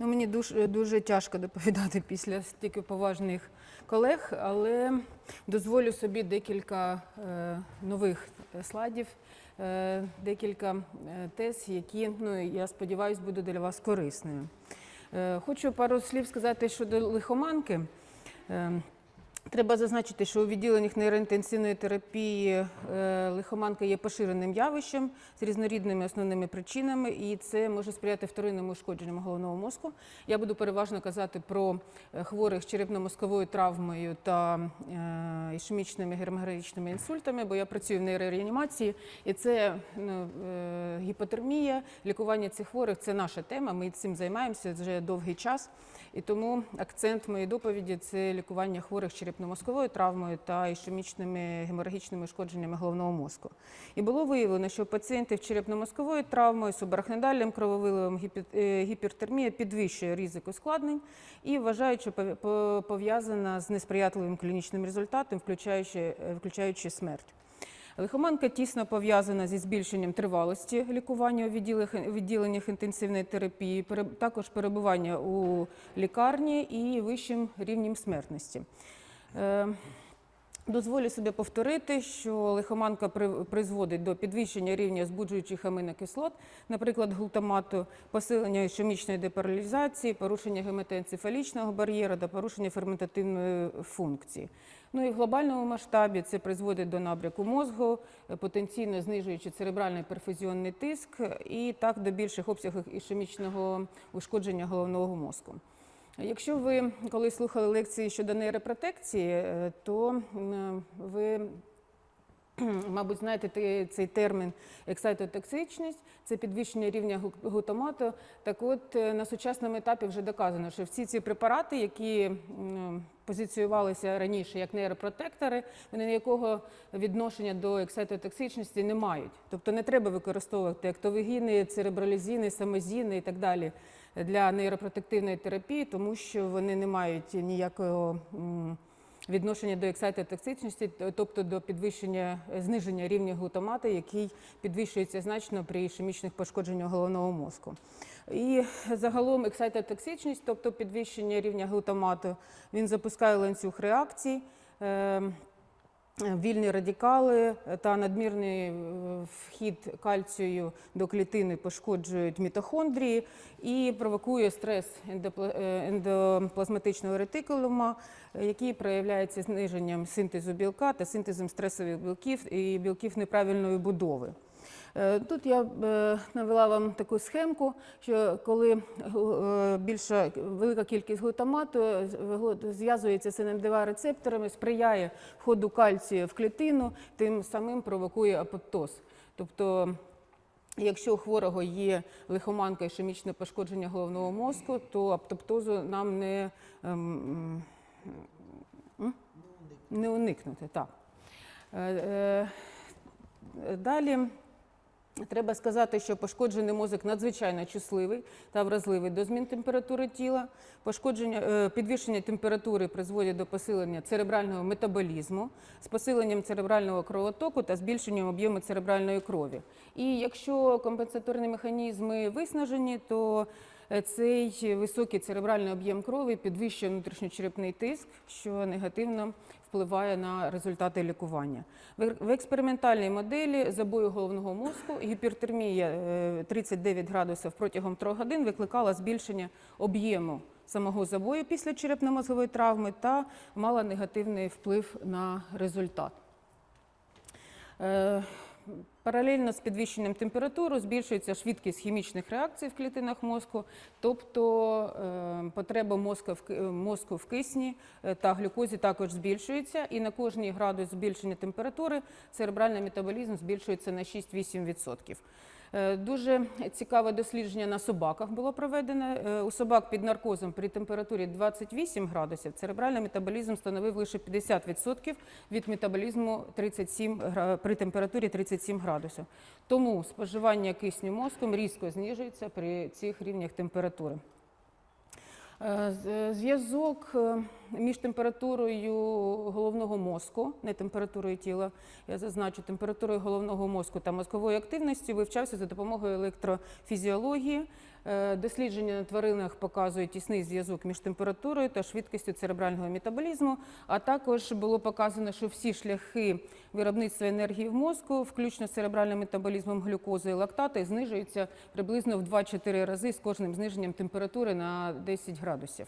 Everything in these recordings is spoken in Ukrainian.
Ну, мені дуже, дуже тяжко доповідати після стільки поважних колег, але дозволю собі декілька е, нових слайдів, е, декілька е, тез, які, ну, я сподіваюся, будуть для вас корисними. Е, хочу пару слів сказати щодо лихоманки. Е, Треба зазначити, що у відділеннях нейроінтенсивної терапії е, лихоманка є поширеним явищем з різнорідними основними причинами, і це може сприяти вторинному ушкодженню головного мозку. Я буду переважно казати про е, хворих з черепно-мозковою травмою та е, ішемічними геморрагічними інсультами, бо я працюю в нейрореанімації, і це ну, гіпотермія, лікування цих хворих це наша тема. Ми цим займаємося вже довгий час. І тому акцент моєї доповіді це лікування хворих з черепно-мозковою травмою та ішемічними геморрагічними ушкодженнями головного мозку. І було виявлено, що пацієнти з черепно-мозковою травмою, субарахнедальним крововиливом, е, гіпертермія підвищує ризик ускладнень і вважають, що по- пов'язана з несприятливим клінічним результатом, включаючи, е, включаючи смерть. Лихоманка тісно пов'язана зі збільшенням тривалості лікування у відділеннях інтенсивної терапії, також перебування у лікарні і вищим рівнем смертності. Е, Дозволю собі повторити, що лихоманка призводить до підвищення рівня збуджуючих аминокислот, наприклад, глутамату, посилення ішемічної депералізації, порушення гематоенцефалічного бар'єра та порушення ферментативної функції. Ну і в глобальному масштабі це призводить до набряку мозку, е, потенційно знижуючи церебральний перфузіонний тиск і так до більших обсягів ішемічного ушкодження головного мозку. Якщо ви коли слухали лекції щодо нейропротекції, е, то м, ви Мабуть, знаєте цей термін ексайтотоксичність, це підвищення рівня глутамату. Так от е, на сучасному етапі вже доказано, що всі ці препарати, які позиціювалися раніше як нейропротектори, вони ніякого відношення до ексайтотоксичності не мають. Тобто не треба використовувати актовегіни, церебролізіни, самозіни і так далі для нейропротективної терапії, тому що вони не мають ніякого. відношення до ексайтотоксичності, тобто до підвищення е, зниження рівня глутамату, який підвищується значно при ішемічних пошкодженнях головного мозку. І загалом ексайтотоксичність, тобто підвищення рівня глутамату, він запускає ланцюг реакцій. Вільні радикали та надмірний е, вхід кальцію до клітини пошкоджують мітохондрії і провокує стрес е, ендоплазматичного ретикулума, який проявляється зниженням синтезу білка та синтезом стресових білків і білків неправильної будови. Е, Тут я е, навела вам таку схемку, що коли е, більша велика кількість глутамату зв'язується з НМДВ рецепторами, сприяє входу кальцію в клітину, тим самим провокує апоптоз. Тобто Якщо у хворого є лихоманка і ішемічне пошкодження головного мозку, то аптоптозу нам не, ем, не уникнути. Так. Далі треба сказати, що пошкоджений мозок надзвичайно чутливий та вразливий до змін температури тіла. Пошкодження, е, підвищення температури призводять до посилення церебрального метаболізму з посиленням церебрального кровотоку та збільшенням об'єму церебральної крові. І якщо компенсаторні механізми виснажені, то цей високий церебральний об'єм крові підвищує внутрішньочерепний тиск, що негативно впливає на результати лікування. В експериментальній моделі забою головного мозку гіпертермія е, 39 градусів протягом 3 годин викликала збільшення об'єму самого забою після черепно-мозгової травми та мала негативний вплив на результат. Паралельно з підвищенням температури збільшується швидкість хімічних реакцій в клітинах мозку, тобто е, потреба мозку в, е, мозку в кисні е, та глюкозі також збільшується, і на кожний градус збільшення температури церебральний метаболізм збільшується на 6-8%. Е, Дуже цікаве дослідження на собаках було проведене. Е, У собак під наркозом при температурі 28 градусів церебральний метаболізм становив лише 50% від метаболізму 37 гра- при температурі 37 градусів. Тому споживання кисню мозком різко знижується при цих рівнях температури. Е, Зв'язок між температурою головного мозку, не температурою тіла, я зазначу, температурою головного мозку та мозковою активністю вивчався за допомогою електрофізіології. Е, Дослідження на тваринах показують тісний зв'язок між температурою та швидкістю церебрального метаболізму. А також було показано, що всі шляхи виробництва енергії в мозку, включно з церебральним метаболізмом глюкози і лактати, знижуються приблизно в 2-4 рази з кожним зниженням температури на 10 градусів.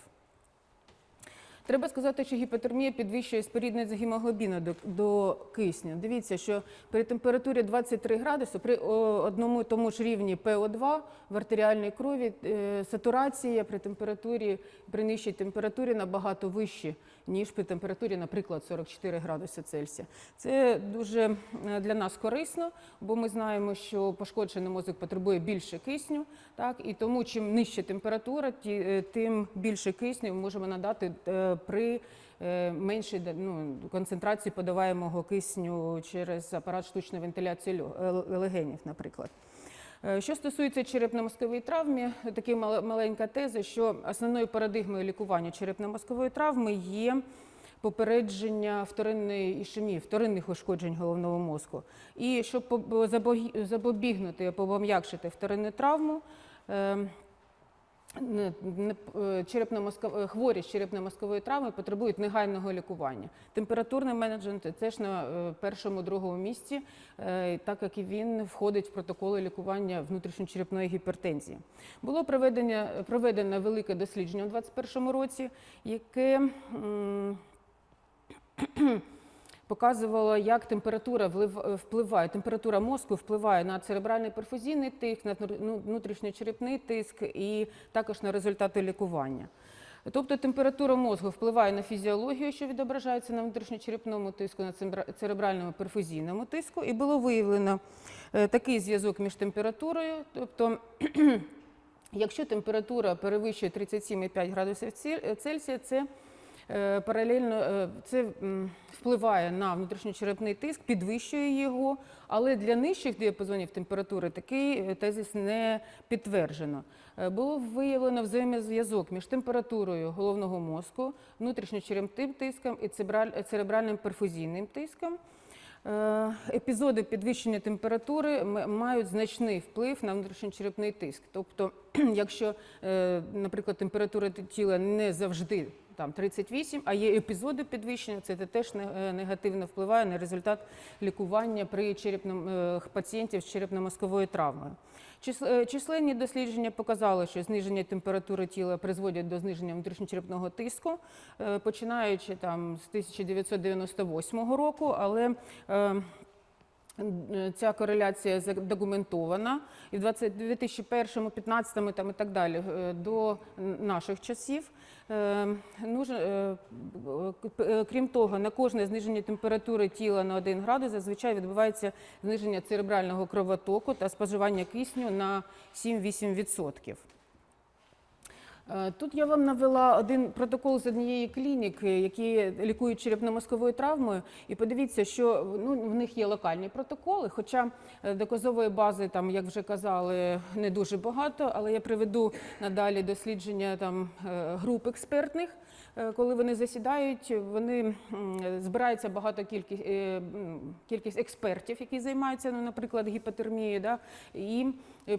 Треба сказати, що гіпотермія підвищує спорідність гемоглобіну до, до кисню. Дивіться, що при температурі 23 градуси, при одному тому ж рівні ПО2 в артеріальній крові е, сатурація при температурі, при нижчій температурі набагато вищі, ніж при температурі, наприклад, 44 градуси Цельсія. Це дуже е, для нас корисно, бо ми знаємо, що пошкоджений мозок потребує більше кисню, так і тому чим нижча температура, е, тим більше кисню ми можемо надати е, при меншій ну, концентрації подаваємого кисню через апарат штучної вентиляції легенів, наприклад. Е, Що стосується черепно-мозкової травми, така мал- маленька теза, що основною парадигмою лікування черепно-мозкової травми є попередження вторинної ішемії, вторинних ушкоджень головного мозку. І щоб запобігнути або пом'якшити вторинну травму, е, не- е, хворі з черепно-мозкової травми потребують негайного лікування. Температурний менеджмент теж на е, першому другому місці, так як і він входить в протоколи лікування внутрішньочерепної гіпертензії. Було проведено, проведено велике дослідження у 2021 році, яке показувало, як температура впливає, температура мозку впливає на церебральний перфузійний тиск, на ну, внутрішньочерепний тиск і також на результати лікування. Тобто температура мозку впливає на фізіологію, що відображається на внутрішньочерепному тиску, на церебральному перфузійному тиску, і було виявлено е, такий зв'язок між температурою, тобто Якщо температура перевищує 37,5 градусів Цельсія, це паралельно е, це впливає на внутрішньочерепний тиск, підвищує його, але для нижчих діапазонів температури такий е, тезис не підтверджено. Е, Було виявлено взаємозв'язок між температурою головного мозку, внутрішньочерепним тиском і церебральним перфузійним тиском. Е, Епізоди підвищення температури мають значний вплив на внутрішньочерепний тиск. Тобто, якщо, е, наприклад, температура тіла не завжди там 38, а є епізоди підвищення, це теж е, негативно впливає на результат лікування при черепном, е, пацієнтів з черепно-мозковою травмою. Е, Численні дослідження показали, що зниження температури тіла призводять до зниження внутрішньочерепного тиску, починаючи там з 1998 року, але Ця кореляція задокументована і в 20 2001, 15 там і так далі е, до наших часів. Е, е, е, Крім того, на кожне зниження температури тіла на 1 градус зазвичай відбувається зниження церебрального кровотоку та споживання кисню на 7-8%. Е, Тут я вам навела один протокол з однієї клініки, які лікують черепно-мозковою травмою. І подивіться, що ну, в них є локальні протоколи, хоча е, доказової бази, там, як вже казали, не дуже багато, але я приведу надалі дослідження там, е, груп експертних. Коли вони засідають, вони м, збирається багато кількість, кількість експертів, які займаються, ну, наприклад, гіпотермією, да, і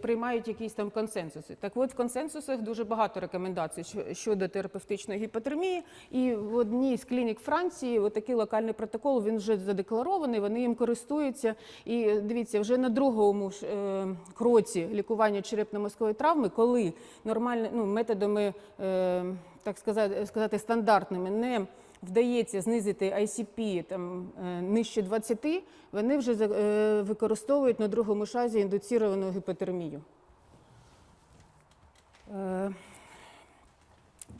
приймають якісь там консенсуси. Так от в консенсусах дуже багато рекомендацій щодо терапевтичної гіпотермії. І в одній з клінік Франції от такий локальний протокол він вже задекларований, вони їм користуються. І е, дивіться, вже на другому е, кроці лікування черепно-мозкової травми, коли нормально ну, методами, е, так сказати, стандартними не вдається знизити ICP там, е, нижче 20, вони вже е, використовують на другому шазі індуціровану гіпотермію.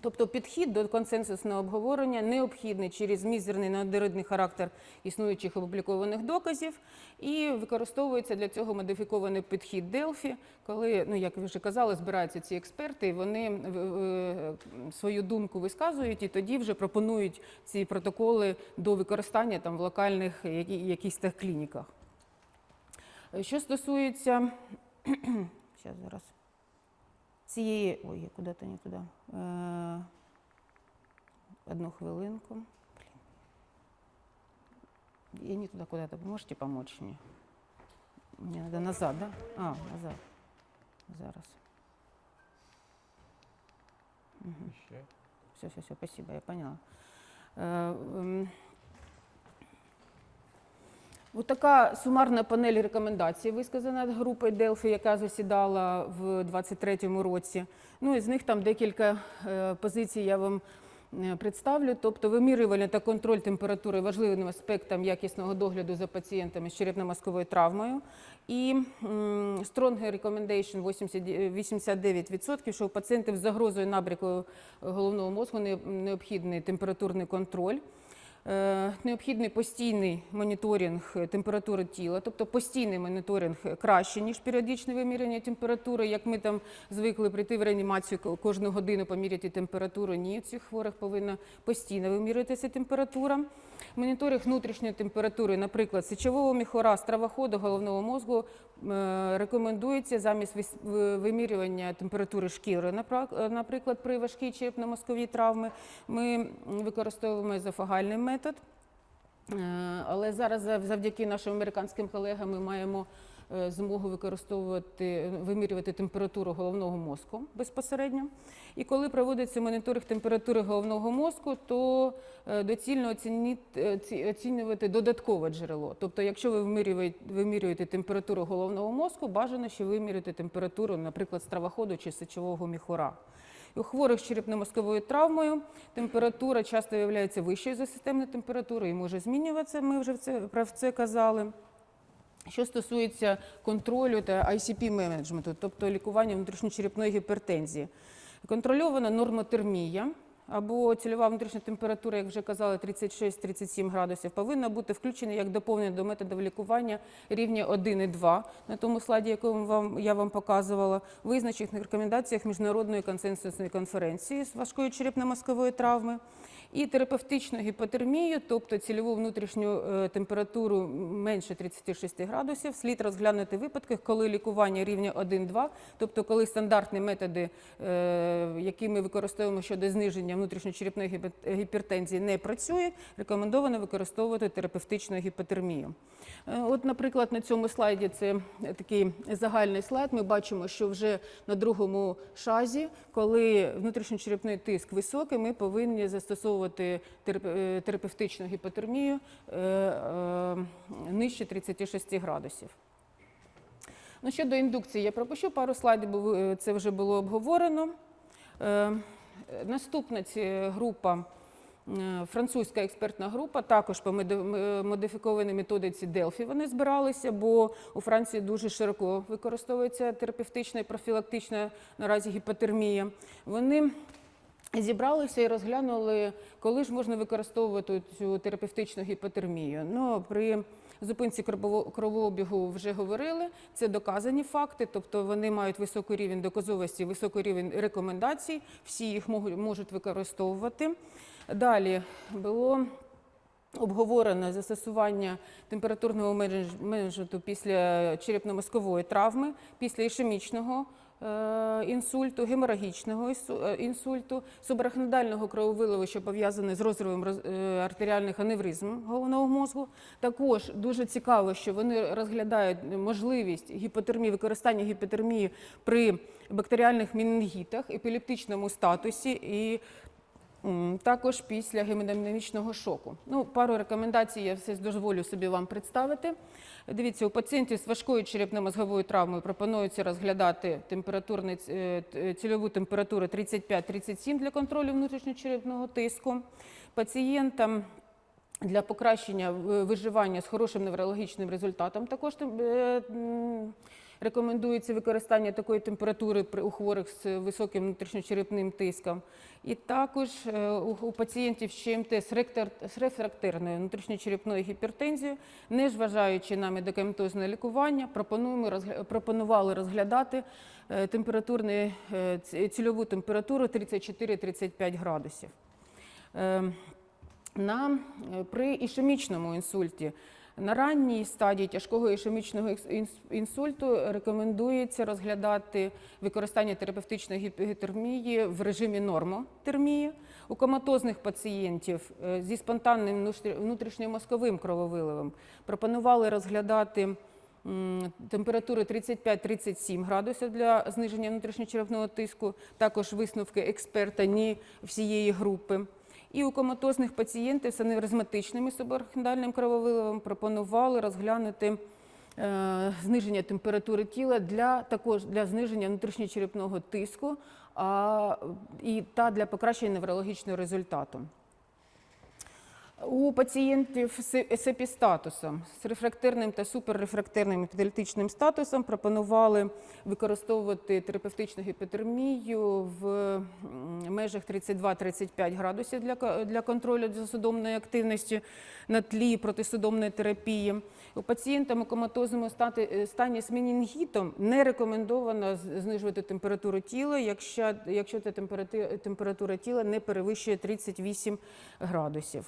Тобто підхід до консенсусного обговорення необхідний через мізерний неоднорідний характер існуючих опублікованих доказів і використовується для цього модифікований підхід Делфі, коли, ну як вже казали, збираються ці експерти, і вони е, е, свою думку висказують і тоді вже пропонують ці протоколи до використання там в локальних тих клініках. Е, Що стосується зараз цієї. Ой, я куди-то не туди. Е, Одну хвилинку. Блин. Я не туда куда-то. Вы можете помочь мне? Мне надо назад, да? А, назад. Зараз. Ще. Все, все, все, спасибо, я поняла. Э, м, От така сумарна панель рекомендацій висказана групою Делфі, яка засідала в 2023 році. Ну і з них там декілька е, позицій я вам е, представлю. Тобто вимірювання та контроль температури важливим аспектом якісного догляду за пацієнтами з черепно-мозковою травмою. І Strong Recommendation 89%, що у пацієнтів з загрозою набряку головного мозку не- необхідний температурний контроль. Е, Необхідний постійний моніторинг е, температури тіла, тобто постійний моніторинг краще, ніж періодичне виміряння температури. Як ми там звикли прийти в реанімацію кожну годину поміряти температуру. Ні, у цих хворих повинна постійно вимірюватися температура. Моніторинг внутрішньої температури, наприклад, сечового міхора, стравоходу головного мозку е, рекомендується замість вимірювання температури шкіри, е, наприклад, при важкій черепно-мозковій травмі. Ми використовуємо езофагальний метод. Е, Але зараз завдяки нашим американським колегам ми маємо е, змогу використовувати, вимірювати температуру головного мозку безпосередньо. І коли проводиться моніторинг температури головного мозку, то е, доцільно оцінювати додаткове джерело. Тобто, якщо ви вимірюєте, вимірюєте температуру головного мозку, бажано ще виміряти температуру, наприклад, стравоходу чи сечового міхура. І У хворих з черепно-мозковою травмою температура часто виявляється вищою за системну температуру і може змінюватися. Ми вже про це казали. Що стосується контролю та ICP менеджменту, тобто лікування внутрішньочерепної гіпертензії, контрольована нормотермія або цільова внутрішня температура, як вже казали, 36-37 градусів, повинна бути включена як доповнення до методів лікування рівня 1 і 2 на тому слайді, якому вам я вам показувала, визначених визначених рекомендаціях міжнародної консенсусної конференції з важкої черепно-мозкової травми. І терапевтичну гіпотермію, тобто цільову внутрішню е, температуру менше 36 градусів, слід розглянути в випадках, коли лікування рівня 1-2, тобто коли стандартні методи, е, які ми використовуємо щодо зниження внутрішньочерепної гіпертензії, не працюють, рекомендовано використовувати терапевтичну гіпотермію. Е, От, наприклад, на цьому слайді це такий загальний слайд. Ми бачимо, що вже на другому шазі, коли внутрішньочерепний тиск високий, ми повинні застосовувати терап- е, терапевтичну гіпотермію е, е, нижче 36 градусів. Ну, щодо індукції, я пропущу пару слайдів, бо це вже було обговорено. Наступна група, французька експертна група, також по модифікованій методиці Делфі вони збиралися, бо у Франції дуже широко використовується терапевтична і профілактична наразі гіпотермія. Вони Зібралися і розглянули, коли ж можна використовувати цю терапевтичну гіпотермію. Ну, при зупинці кровообігу вже говорили, це доказані факти, тобто вони мають високий рівень доказовості, високий рівень рекомендацій, всі їх можуть, використовувати. Далі було обговорено застосування температурного менедж- менеджменту після черепно-мозкової травми, після ішемічного інсульту, геморагічного е, інсульту, субарахнодального крововиловища пов'язане з розривом е, артеріальних аневризм головного мозку. Також дуже цікаво, що вони розглядають можливість гіпотермії, використання гіпотермії при бактеріальних мінінгітах, епілептичному статусі і Також після гемодинамічного шоку. Ну, пару рекомендацій я все дозволю собі вам представити. Дивіться, у пацієнтів з важкою черепно-мозговою травмою пропонується розглядати температурний, е, цільову температуру 35-37 для контролю внутрішньочерепного тиску. Пацієнтам для покращення виживання з хорошим неврологічним результатом також е, рекомендується використання такої температури у хворих з високим внутрішньочерепним тиском. І також е, у, пацієнтів з ЧМТ з, рефрактерною внутрішньочерепною гіпертензією, не зважаючи на медикаментозне лікування, пропонували розглядати е, температурний, е, ці- цільову температуру 34-35 градусів. Е, на, е, при ішемічному інсульті На ранній стадії тяжкого ішемічного інсульту рекомендується розглядати використання терапевтичної гіпогітермії в режимі нормотермії. У коматозних пацієнтів е, зі спонтанним внутрі- внутрішньомозковим крововиливом пропонували розглядати температури 35-37 градусів для зниження внутрішньочерепного тиску, також висновки експерта ні всієї групи. І у коматозних пацієнтів з аневризматичним і субарахнідальним крововиливом пропонували розглянути е, зниження температури тіла для також для зниження внутрішньочерепного тиску а, і та для покращення неврологічного результату. У пацієнтів з з епістатусом, з рефрактерним та суперрефрактерним епідельтичним статусом пропонували використовувати терапевтичну гіпотермію в межах 32-35 градусів для, для контролю за судомною активністю на тлі протисудомної терапії. У пацієнтам у коматозному е, стані з менінгітом не рекомендовано знижувати температуру тіла, якщо, якщо температура тіла не перевищує 38 градусів.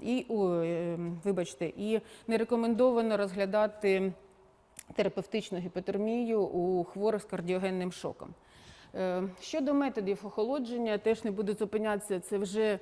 І, о, е, вибачте, і не рекомендовано розглядати терапевтичну гіпотермію у хворих з кардіогенним шоком. Е, Щодо методів охолодження, теж не буду зупинятися, це вже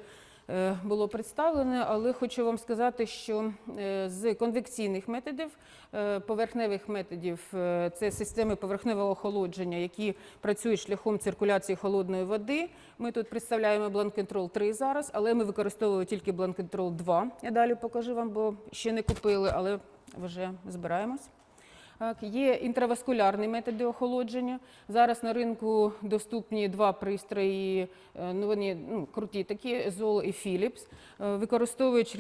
було представлено, але хочу вам сказати, що е, з конвекційних методів, е, поверхневих методів, е, це системи поверхневого охолодження, які працюють шляхом циркуляції холодної води. Ми тут представляємо Blank 3 зараз, але ми використовуємо тільки Blank 2. Я далі покажу вам, бо ще не купили, але вже збираємось. Є інтраваскулярні методи охолодження. Зараз на ринку доступні два пристрої, е, ну вони ну, круті такі, Зол і Philips. Е, Використовують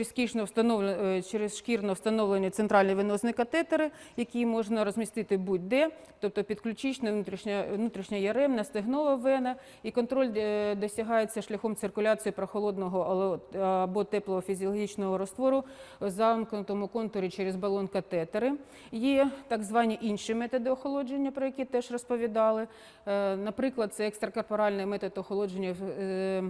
е, через шкірно встановлені центральні венозні катетери, які можна розмістити будь-де, тобто підключична внутрішня, внутрішня яремна, стегнова вена, і контроль досягається шляхом циркуляції прохолодного або теплого фізіологічного розтвору в замкнутому контурі через балон катетери. Є так звані інші методи охолодження, про які теж розповідали. Е, Наприклад, це екстракорпоральний метод охолодження е,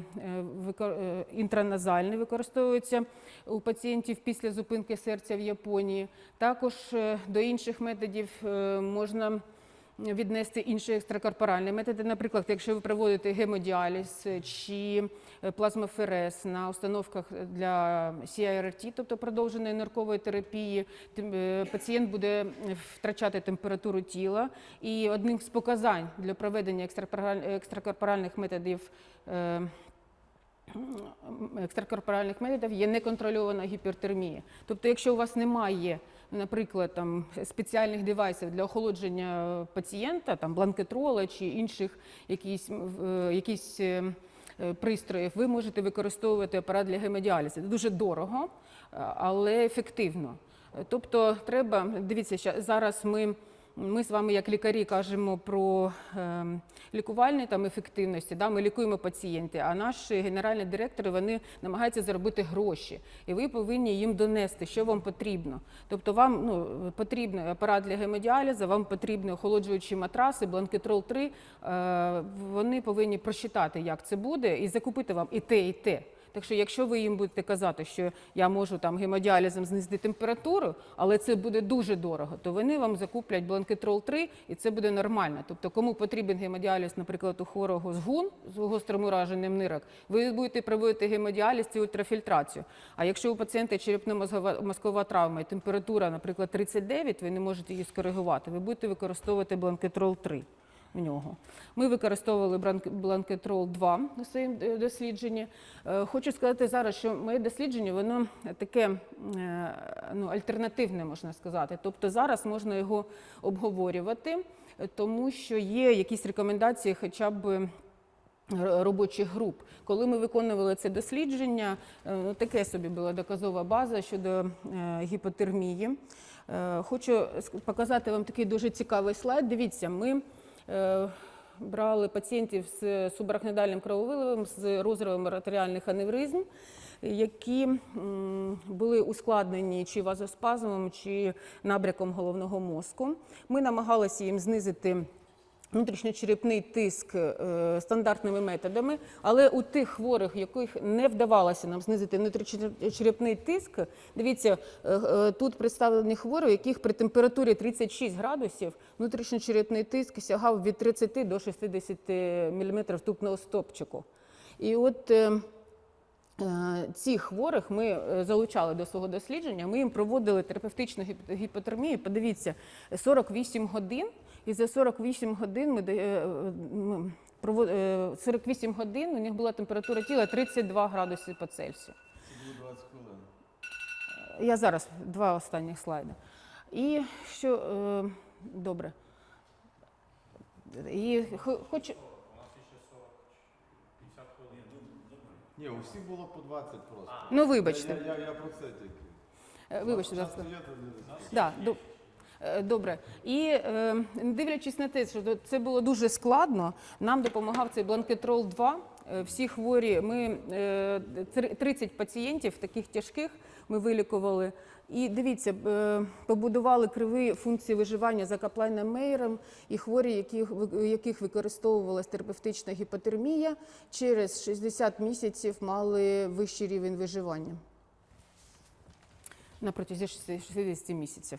е, інтраназальний, використовується у пацієнтів після зупинки серця в Японії. Також до інших методів можна віднести інші екстракорпоральні методи. Наприклад, якщо ви проводите гемодіаліз чи е, плазмоферез на установках для CIRT, тобто продовженої ниркової терапії, е, пацієнт буде втрачати температуру тіла. І одним з показань для проведення екстракорпораль- екстракорпоральних методів. е, екстракорпоральних методів є неконтрольована гіпертермія. Тобто, якщо у вас немає, наприклад, там спеціальних девайсів для охолодження пацієнта, там бланкетрола чи інших якісь, е, якісь е, е, пристроїв, ви можете використовувати апарат для гемодіалізу. Це дуже дорого, але ефективно. Тобто, треба дивіться, зараз ми. Ми з вами, як лікарі, кажемо про е, лікувальні там ефективності. Да? Ми лікуємо пацієнтів, а наші генеральні директори вони намагаються заробити гроші, і ви повинні їм донести, що вам потрібно. Тобто, вам ну, потрібен апарат для гемодіалізу, вам потрібні охолоджуючі матраси, бланкетрол 3. Е, вони повинні просчитати, як це буде, і закупити вам і те, і те. Так що, якщо ви їм будете казати, що я можу там гемодіалізом знизити температуру, але це буде дуже дорого, то вони вам закуплять бланкетрол 3 і це буде нормально. Тобто, кому потрібен гемодіаліз, наприклад, у хворого з ГУН з гострим ураженням нирок, ви будете проводити гемодіаліз і ультрафільтрацію. А якщо у пацієнта черепно-мозгова мозкова травма і температура, наприклад, 39, ви не можете її скоригувати, ви будете використовувати бланкетрол 3 в нього. Ми використовували бланкетрол 2 у своїм е, дослідженні. Е, Хочу сказати зараз, що моє дослідження воно таке е, ну, альтернативне, можна сказати. Тобто зараз можна його обговорювати, тому що є якісь рекомендації, хоча б. Робочих груп. Коли ми виконували це дослідження, ну, таке собі була доказова база щодо гіпотермії. Хочу показати вам такий дуже цікавий слайд. Дивіться, ми брали пацієнтів з субарахнедальним крововиливом з розривом артеріальних аневризм, які були ускладнені чи вазоспазмом, чи набряком головного мозку. Ми намагалися їм знизити внутрішньочерепний тиск е, стандартними методами, але у тих хворих, яких не вдавалося нам знизити внутрішньочерепний тиск, дивіться, е, е, тут представлені хворі, у яких при температурі 36 градусів внутрішньочерепний тиск сягав від 30 до 60 мм ртутного стопчику. І от Цих хворих ми залучали до свого дослідження. Ми їм проводили терапевтичну гіп- гіпотермію. Подивіться, 48 годин, і за 48 годин ми е, ми е, 48 годин у них була температура тіла 32 градуси по Цельсію. Це було 20 хвилин. Я зараз два останніх слайди. І що е, добре. І хо- хочу. Ні, у всіх було по 20 просто. Ну, вибачте. Я, я, я про це тільки. Е, Вибачте, будь ласка. Да, до- е, добре. І е, дивлячись на те, що це було дуже складно, нам допомагав цей бланкетрол 2. Е, Всі хворі, ми е, 30 пацієнтів таких тяжких ми вилікували. І дивіться, е, побудували криві функції виживання за Каплайном Мейером і хворі, яких, яких використовувалась терапевтична гіпотермія, через 60 місяців мали вищий рівень виживання на протязі 60 місяців.